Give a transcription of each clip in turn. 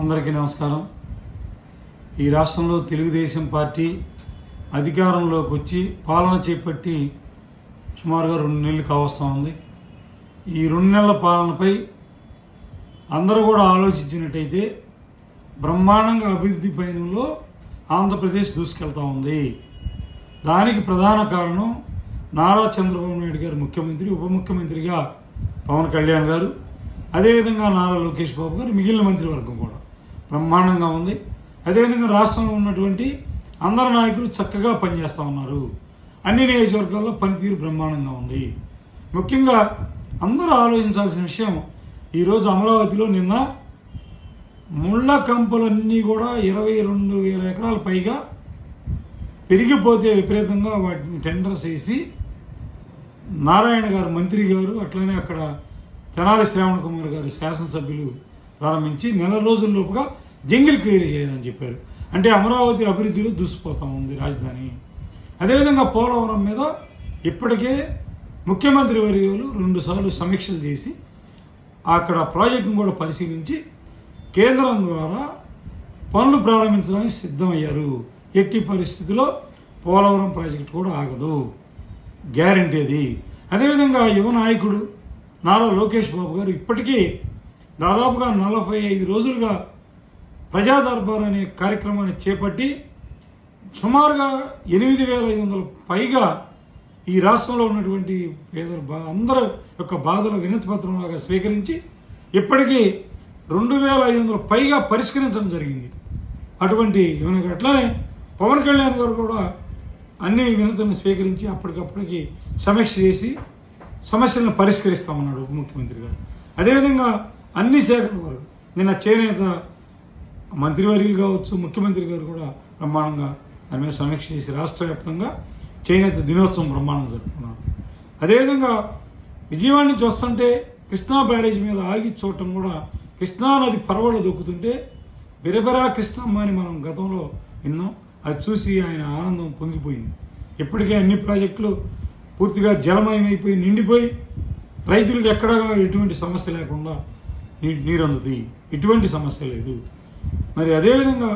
అందరికీ నమస్కారం. ఈ రాష్ట్రంలో తెలుగుదేశం పార్టీ అధికారంలోకి వచ్చి పాలన చేపట్టి సుమారుగా రెండు నెలలు కావస్తూ ఉంది. ఈ రెండు నెలల పాలనపై అందరూ కూడా ఆలోచించినట్టయితే బ్రహ్మాండంగా అభివృద్ధి పయనంలో ఆంధ్రప్రదేశ్ దూసుకెళ్తా ఉంది. దానికి ప్రధాన కారణం నారా చంద్రబాబు నాయుడు గారు ముఖ్యమంత్రి ఉప ముఖ్యమంత్రిగా పవన్ కళ్యాణ్ గారు అదేవిధంగా నారా లోకేష్ బాబు గారు మిగిలిన మంత్రివర్గం కూడా. బ్రహ్మాండంగా ఉంది. అదేవిధంగా రాష్ట్రంలో ఉన్నటువంటి అందరు నాయకులు చక్కగా పనిచేస్తూ ఉన్నారు. అన్ని నియోజకవర్గాల్లో పనితీరు బ్రహ్మాండంగా ఉంది. ముఖ్యంగా అందరూ ఆలోచించాల్సిన విషయం ఈరోజు అమరావతిలో నిన్న ముళ్ళ కంపలన్నీ కూడా ఇరవై రెండు వేల ఎకరాల పైగా పెరిగిపోతే విపరీతంగా వాటిని టెండర్స్ వేసి నారాయణ గారు మంత్రి గారు అట్లనే అక్కడ తెనాలి శ్రావణ కుమార్ గారు శాసనసభ్యులు ప్రారంభించి నెల రోజుల్లోపుగా జంగిల్ క్లియర్ చేయాలని చెప్పారు. అంటే అమరావతి అభివృద్ధిలో దూసిపోతా ఉంది రాజధాని. అదేవిధంగా పోలవరం మీద ఇప్పటికే ముఖ్యమంత్రి వర్యులు రెండుసార్లు సమీక్షలు చేసి అక్కడ ప్రాజెక్టును కూడా పరిశీలించి కేంద్రం ద్వారా పనులు ప్రారంభించడానికి సిద్ధమయ్యారు. ఎట్టి పరిస్థితిలో పోలవరం ప్రాజెక్టు కూడా ఆగదు. గ్యారంటీ అది. అదేవిధంగా యువ నాయకుడు నారా లోకేష్ బాబు గారు ఇప్పటికీ దాదాపుగా నలభై ఐదు రోజులుగా ప్రజా దర్బార్ అనే కార్యక్రమాన్ని చేపట్టి సుమారుగా ఎనిమిది వేల ఐదు వందల పైగా ఈ రాష్ట్రంలో ఉన్నటువంటి పేదల బా అందరి యొక్క బాధల వినతిపత్రంలాగా స్వీకరించి ఇప్పటికీ రెండు వేల ఐదు వందల పైగా పరిష్కరించడం జరిగింది. అటువంటి ఈయనకి అట్లానే పవన్ కళ్యాణ్ గారు కూడా అన్ని వినతులను స్వీకరించి అప్పటికప్పటికి సమీక్ష చేసి సమస్యలను పరిష్కరిస్తామన్నాడు ఉన్నాడు ముఖ్యమంత్రి గారు. అదేవిధంగా అన్ని శాఖల వారు నిన్న చేనేత మంత్రివర్యులు కావచ్చు ముఖ్యమంత్రి గారు కూడా బ్రహ్మాండంగా దాని మీద సమీక్ష చేసి రాష్ట్ర వ్యాప్తంగా చేనేత దినోత్సవం బ్రహ్మాండం జరుపుకున్నారు. అదేవిధంగా విజయవాడ నుంచి వస్తుంటే కృష్ణా బ్యారేజ్ మీద ఆగి చూడటం కూడా కృష్ణా నది పరవళ్ళు దొక్కుతుంటే బిరబెరా కృష్ణమ్మ అని మనం గతంలో విన్నాం. అది చూసి ఆయన ఆనందం పొంగిపోయింది. ఇప్పటికే అన్ని ప్రాజెక్టులు పూర్తిగా జలమయమైపోయి నిండిపోయి రైతులకు ఎక్కడా ఎటువంటి సమస్య లేకుండా నీ నీరు అందుతాయి ఎటువంటి సమస్య లేదు. మరి అదేవిధంగా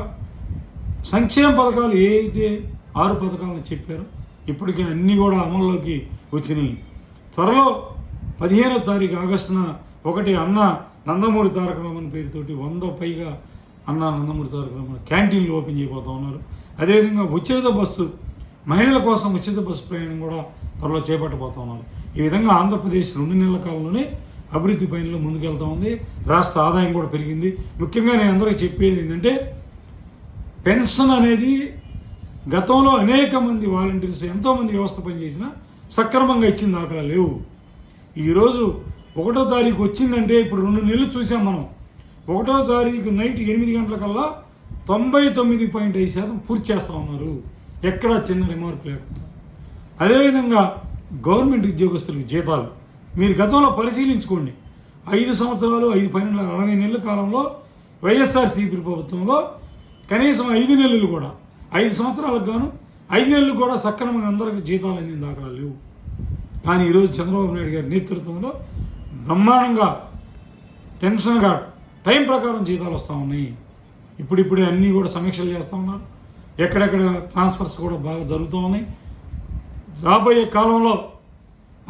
సంక్షేమ పథకాలు ఏ అయితే ఆరు పథకాలను చెప్పారో ఇప్పటికే అన్నీ కూడా అమల్లోకి వచ్చినాయి. త్వరలో పదిహేనో తారీఖు ఆగస్టున ఒకటి అన్న నందమూరి తారక రామన్ పేరుతోటి వంద పైగా అన్న నందమూరి తారక రామన్ క్యాంటీన్లు ఓపెన్ చేయబోతా ఉన్నారు. అదేవిధంగా ఉచిత బస్సు మహిళల కోసం ఉచిత బస్సు ప్రయాణం కూడా త్వరలో చేపట్టబోతా ఉన్నారు. ఈ విధంగా ఆంధ్రప్రదేశ్ రెండు నెలల కాలంలోనే అభివృద్ధి పైనలో ముందుకెళ్తా ఉంది. రాష్ట్ర ఆదాయం కూడా పెరిగింది. ముఖ్యంగా నేను అందరికీ చెప్పేది ఏంటంటే పెన్షన్ అనేది గతంలో అనేక మంది వాలంటీర్స్ ఎంతోమంది వ్యవస్థ పనిచేసినా సక్రమంగా ఇచ్చింది దాఖలా లేవు. ఈరోజు ఒకటో తారీఖు వచ్చిందంటే ఇప్పుడు రెండు నెలలు చూసాం మనం. ఒకటో తారీఖు నైట్ ఎనిమిది గంటలకల్లా తొంభై తొమ్మిది పాయింట్ ఐదు శాతం పూర్తి చేస్తూ ఉన్నారు. ఎక్కడా చిన్న రిమార్క్ లేకుండా అదేవిధంగా గవర్నమెంట్ ఉద్యోగస్తులకు జీతాలు. మీరు గతంలో పరిశీలించుకోండి. ఐదు సంవత్సరాలు ఐదు పన్నెండు అరవై నెలల కాలంలో వైఎస్ఆర్సీపీ ప్రభుత్వంలో కనీసం ఐదు నెలలు కూడా ఐదు సంవత్సరాలకు గాను ఐదు నెలలు కూడా సక్రమంగా అందరికి జీతాలు అందిన దాఖలా లేవు. కానీ ఈరోజు చంద్రబాబు నాయుడు గారి నేతృత్వంలో బ్రహ్మాండంగా టెన్షన్గా టైం ప్రకారం జీతాలు వస్తూ ఉన్నాయి. ఇప్పుడిప్పుడే అన్నీ కూడా సమీక్షలు చేస్తూ ఉన్నారు. ఎక్కడెక్కడ ట్రాన్స్ఫర్స్ కూడా బాగా జరుగుతూ ఉన్నాయి. రాబోయే కాలంలో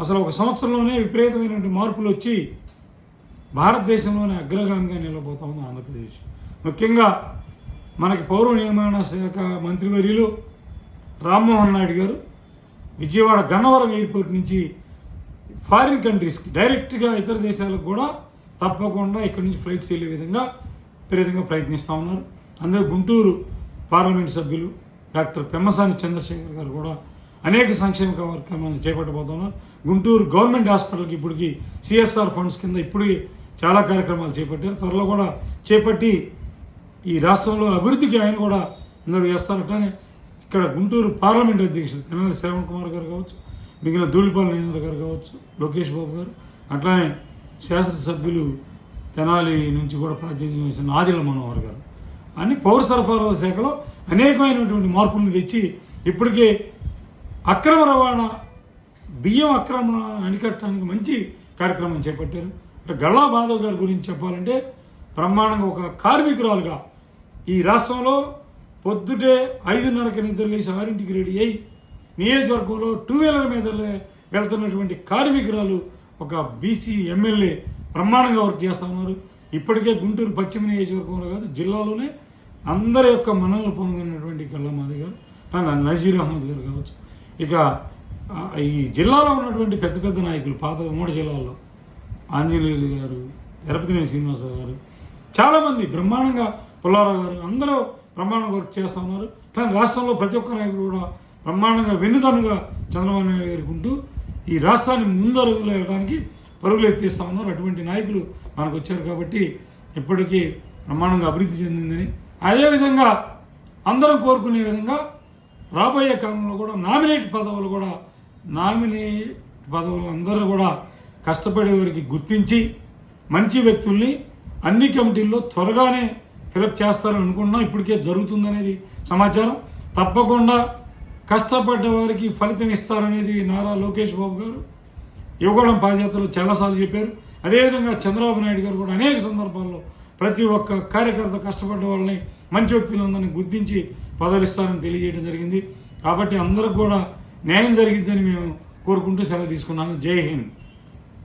అసలు ఒక సంవత్సరంలోనే విపరీతమైనటువంటి మార్పులు వచ్చి భారతదేశంలోనే అగ్రగామిగా నిలబోతా ఉంది ఆంధ్రప్రదేశ్. ముఖ్యంగా మనకి పౌర నిర్మాణ శాఖ మంత్రివర్యులు రామ్మోహన్ నాయుడు గారు విజయవాడ గన్నవరం ఎయిర్పోర్ట్ నుంచి ఫారిన్ కంట్రీస్కి డైరెక్ట్గా ఇతర దేశాలకు కూడా తప్పకుండా ఇక్కడి నుంచి ఫ్లైట్స్ వెళ్ళే విధంగా విపరీతంగా ప్రయత్నిస్తూ ఉన్నారు. అందరూ గుంటూరు పార్లమెంట్ సభ్యులు డాక్టర్ పెమ్మసాని చంద్రశేఖర్ గారు కూడా అనేక సంక్షేమ కార్యక్రమాలు చేపట్టబోతున్నారు గుంటూరు గవర్నమెంట్ హాస్పిటల్కి ఇప్పటికి సిఎస్ఆర్ ఫండ్స్ కింద ఇప్పటికి చాలా కార్యక్రమాలు చేపట్టారు. త్వరలో కూడా చేపట్టి ఈ రాష్ట్రంలో అభివృద్ధికి ఆయన కూడా ఇందులో చేస్తారు ఇక్కడ గుంటూరు పార్లమెంట్ అధ్యక్షులు తెనాలి శ్రవణ్ కుమార్ గారు కావచ్చు మిగిలిన ధూళిపాల నరేంద్ర గారు కావచ్చు లోకేష్ బాబు గారు అట్లానే శాసనసభ్యులు తెనాలి నుంచి కూడా ప్రాతినిధ్యం వహించిన ఆదిల మనోహర్ గారు. అని పౌర సరఫరాల శాఖలో అనేకమైనటువంటి మార్పులను తెచ్చి ఇప్పటికే అక్రమ రవాణా బియ్యం అక్రమ అణికట్టడానికి మంచి కార్యక్రమం చేపట్టారు. అంటే గల్లా మాధవ్ గారి గురించి చెప్పాలంటే బ్రహ్మాండంగా ఒక కార్మికురాలుగా ఈ రాష్ట్రంలో పొద్దుటే ఐదున్నరకి నిద్రలేసి ఆరింటికి రెడీ అయి నియోజకవర్గంలో టూ వీలర్ మీద వెళ్తున్నటువంటి కార్మికురాలు ఒక బీసీ ఎమ్మెల్యే బ్రహ్మాండంగా వర్క్ చేస్తూ ఉన్నారు. ఇప్పటికే గుంటూరు పశ్చిమ నియోజకవర్గంలో కాదు జిల్లాలోనే అందరి యొక్క మనల్ని పొందుకున్నటువంటి మాధవ్ గారు నజీర్ అహ్మద్ గారు కావచ్చు. ఇక ఈ జిల్లాలో ఉన్నటువంటి పెద్ద పెద్ద నాయకులు పాత మూడు జిల్లాల్లో ఆంజనేయులు గారు ఎరపతినేని శ్రీనివాసరావు గారు చాలామంది బ్రహ్మాండంగా పుల్లారావు గారు అందరూ బ్రహ్మాండంగా వర్క్ చేస్తున్నారు కానీ రాష్ట్రంలో ప్రతి ఒక్క నాయకుడు కూడా బ్రహ్మాండంగా వెన్నుదనుగా చంద్రబాబు నాయుడు గారికి ఉంటూ ఈ రాష్ట్రాన్ని ముందరుగులు వెళ్ళడానికి పరుగులు ఎత్తిస్తూ ఉన్నారు. అటువంటి నాయకులు మనకు వచ్చారు కాబట్టి ఇప్పటికీ బ్రహ్మాండంగా అభివృద్ధి చెందిందని. అదేవిధంగా అందరం కోరుకునే విధంగా రాబోయే కాలంలో కూడా నామినేట్ పదవులు కూడా నామినేట్ పదవులు అందరూ కూడా కష్టపడే వారికి గుర్తించి మంచి వ్యక్తుల్ని అన్ని కమిటీల్లో త్వరగానే ఫిలప్ చేస్తారని అనుకుంటున్నాం. ఇప్పటికే జరుగుతుందనేది సమాచారం. తప్పకుండా కష్టపడ్డ వారికి ఫలితం ఇస్తారనేది నారా లోకేష్ బాబు గారు యువగూడెం పాదయాత్రలో చాలాసార్లు చెప్పారు. అదేవిధంగా చంద్రబాబు నాయుడు గారు కూడా అనేక సందర్భాల్లో ప్రతి ఒక్క కార్యకర్త కష్టపడ్డ వాళ్ళని మంచి వ్యక్తులందరినీ గుర్తించి పదవిస్తారని తెలియజేయడం జరిగింది. కాబట్టి అందరికి కూడా న్యాయం జరిగిద్దని మేము కోరుకుంటూ సెలవు తీసుకున్నాను. జై హింద్.